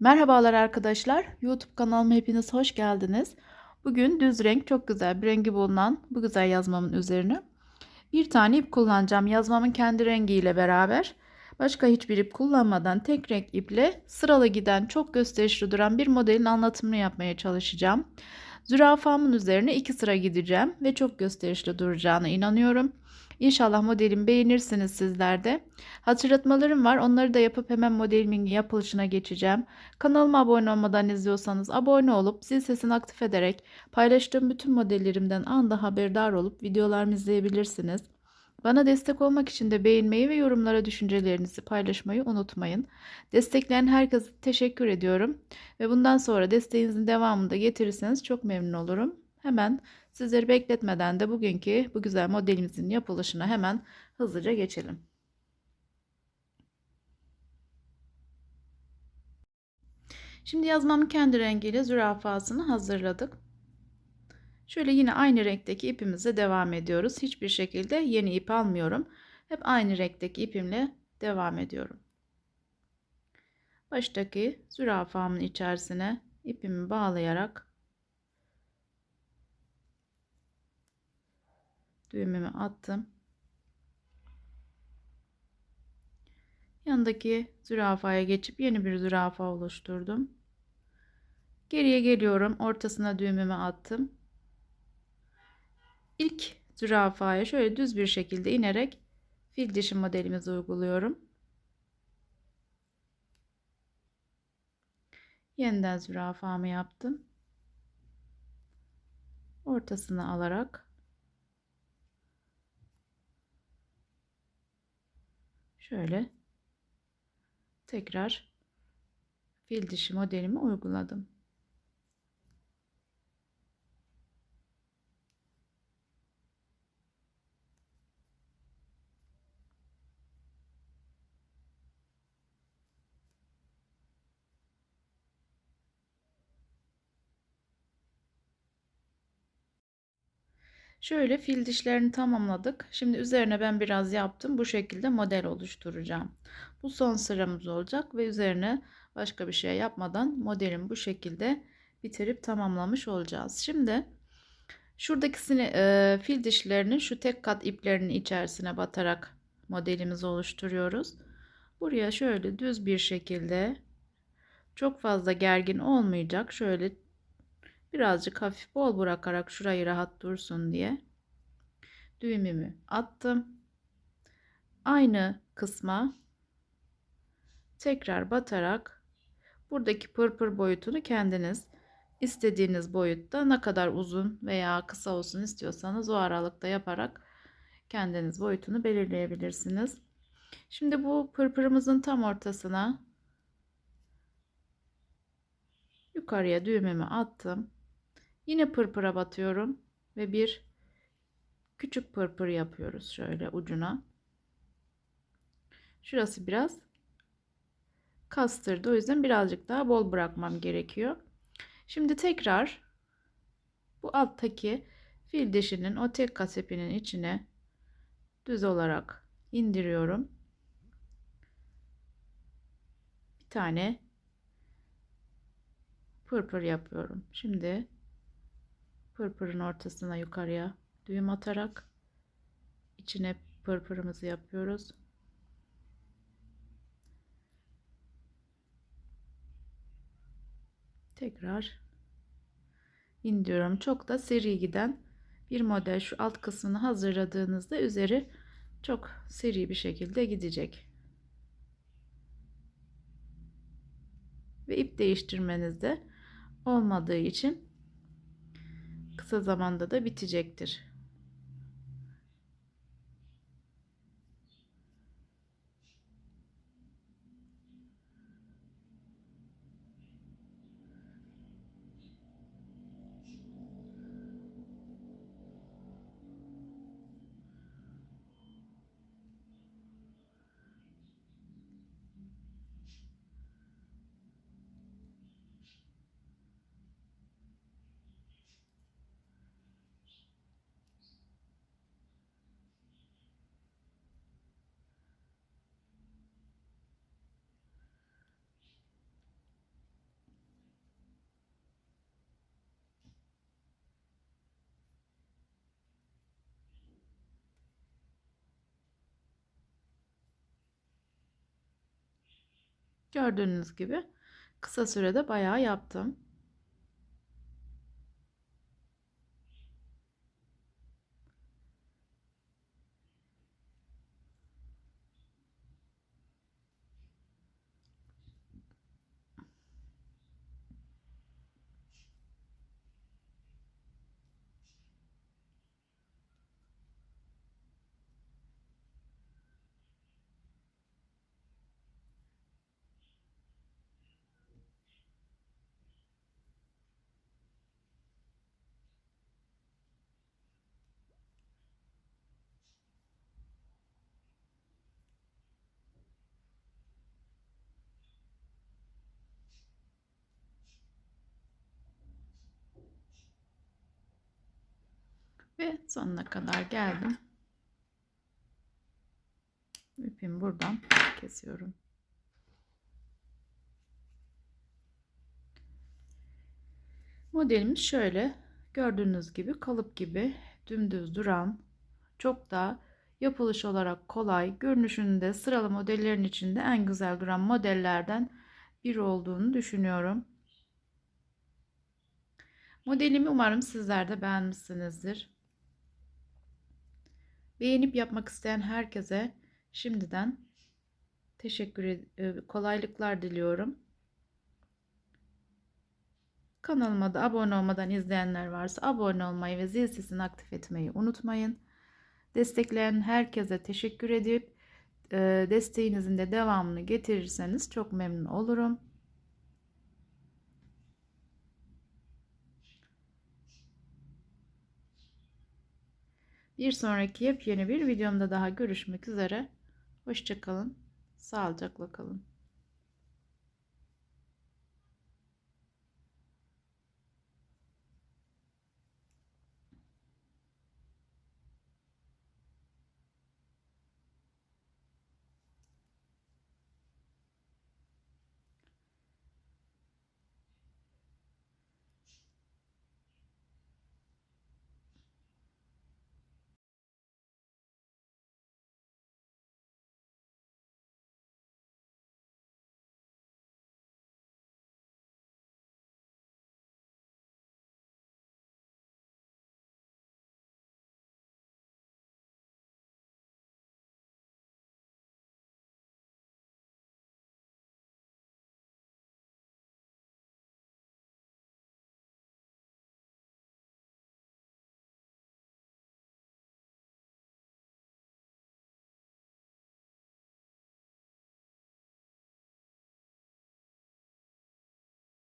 Merhabalar arkadaşlar. YouTube kanalıma hepiniz hoş geldiniz. Bugün düz renk çok güzel bir rengi bulunan bu güzel yazmamın üzerine bir tane ip kullanacağım. Yazmamın kendi rengiyle beraber başka hiçbir ip kullanmadan tek renk iple sıralı giden çok gösterişli duran bir modelin anlatımını yapmaya çalışacağım. Zürafamın üzerine iki sıra gideceğim ve çok gösterişli duracağına inanıyorum. İnşallah modelimi beğenirsiniz sizler de. Hatırlatmalarım var. Onları da yapıp hemen modelimin yapılışına geçeceğim. Kanalıma abone olmadan izliyorsanız abone olup zil sesini aktif ederek paylaştığım bütün modellerimden anda haberdar olup videolarımı izleyebilirsiniz. Bana destek olmak için de beğenmeyi ve yorumlara düşüncelerinizi paylaşmayı unutmayın. Destekleyen herkese teşekkür ediyorum. Ve bundan sonra desteğinizin devamını da getirirseniz çok memnun olurum. Hemen sizleri bekletmeden de bugünkü bu güzel modelimizin yapılışına hemen hızlıca geçelim. Şimdi yazmamın kendi rengiyle zürafasını hazırladık. Şöyle yine aynı renkteki ipimize devam ediyoruz. Hiçbir şekilde yeni ip almıyorum. Hep aynı renkteki ipimle devam ediyorum. Baştaki zürafamın içerisine ipimi bağlayarak düğümümü attım. Yanındaki zürafaya geçip yeni bir zürafa oluşturdum. Geriye geliyorum. Ortasına düğümümü attım. İlk zürafaya şöyle düz bir şekilde inerek fil dişi modelimizi uyguluyorum. Yeniden zürafamı yaptım. Ortasına alarak şöyle tekrar fil dişi modelimi uyguladım. Şöyle fil dişlerini tamamladık. Şimdi üzerine ben biraz yaptım. Bu şekilde model oluşturacağım. Bu son sıramız olacak ve üzerine başka bir şey yapmadan modelin bu şekilde bitirip tamamlamış olacağız. Şimdi şuradakisini e, fil dişlerinin şu tek kat iplerinin içerisine batarak modelimizi oluşturuyoruz. Buraya şöyle düz bir şekilde çok fazla gergin olmayacak. Şöyle birazcık hafif bol bırakarak şurayı rahat dursun diye düğümümü attım. Aynı kısma tekrar batarak buradaki pırpır boyutunu kendiniz istediğiniz boyutta ne kadar uzun veya kısa olsun istiyorsanız o aralıkta yaparak kendiniz boyutunu belirleyebilirsiniz. Şimdi bu pırpırımızın tam ortasına yukarıya düğümümü attım. Yine pırpıra batıyorum ve bir küçük pırpır yapıyoruz şöyle ucuna. Şurası biraz kastırdı. O yüzden birazcık daha bol bırakmam gerekiyor. Şimdi tekrar bu alttaki fil dişinin o tek kasepinin içine düz olarak indiriyorum. Bir tane pırpır yapıyorum. Şimdi pırpırın ortasına yukarıya düğüm atarak içine pırpırımızı yapıyoruz. Tekrar indiriyorum. Çok da seri giden bir model. Şu alt kısmını hazırladığınızda üzeri çok seri bir şekilde gidecek. Ve ip değiştirmenizde olmadığı için kısa zamanda da bitecektir. Gördüğünüz gibi kısa sürede bayağı yaptım. Ve sonuna kadar geldim. İpimi buradan kesiyorum. Modelimiz şöyle. Gördüğünüz gibi kalıp gibi dümdüz duran, çok da yapılış olarak kolay, görünüşünde sıralı modellerin içinde en güzel duran modellerden biri olduğunu düşünüyorum. Modelimi umarım sizler de beğenmişsinizdir. Beğenip yapmak isteyen herkese şimdiden teşekkür ed- kolaylıklar diliyorum. Kanalıma da abone olmadan izleyenler varsa abone olmayı ve zil sesini aktif etmeyi unutmayın. Destekleyen herkese teşekkür edip e, desteğinizin de devamını getirirseniz çok memnun olurum. Bir sonraki yepyeni bir videomda daha görüşmek üzere. Hoşçakalın. Sağlıcakla kalın.